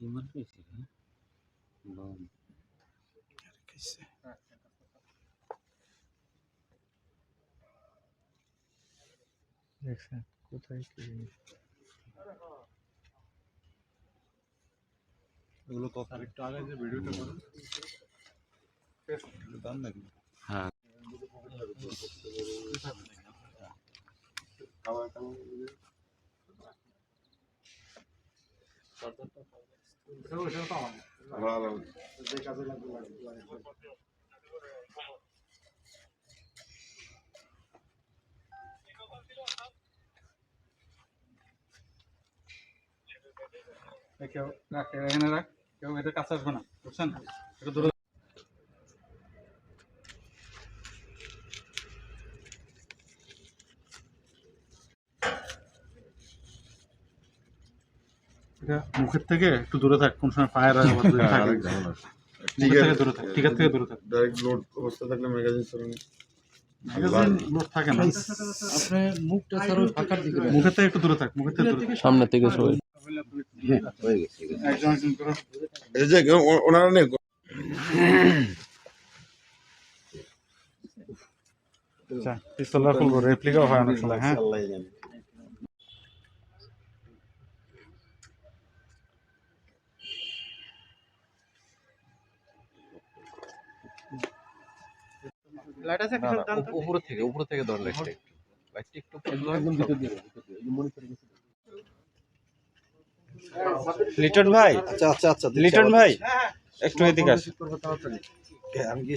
আমার পেয়েছি হ্যাঁ বম দেখছেন কোথায় কি? জিনিস এগুলো কত একটু আগে যে ভিডিওটা করুন। দাম নাকি হ্যাঁ। কেউ রাখ এখানে রাখ। কেউ এটা কাছে আসবে না বুঝছেন? এটা মুখের থেকে একটু দূরে থাক কোন সময় ফায়ার হয় আবার দূরে থাকে মুখের থেকে দূরে থাক টিকার থেকে দূরে থাক। ডাইরেক্ট লোড অবস্থা থাকলে ম্যাগাজিন চালানো ম্যাগাজিন লোড থাকে না। আপনি মুখটা স্যার ফাঁকার দিকে মুখের থেকে একটু দূরে থাক মুখের থেকে দূরে থাক। সামনে থেকে সবাই একজন একজন করে এই যে ওনারা নেই আচ্ছা পিস্তলটা খুলবো রেপ্লিকাও হয় অনেক সময় হ্যাঁ? উপরে থেকে উপর থেকে ধর লাইটটা একটু। লাইটটা একটু একদম ভিতর দিকে লিটন ভাই আচ্ছা আচ্ছা আচ্ছা লিটন ভাই। একটু এদিকে আসেন আমি কি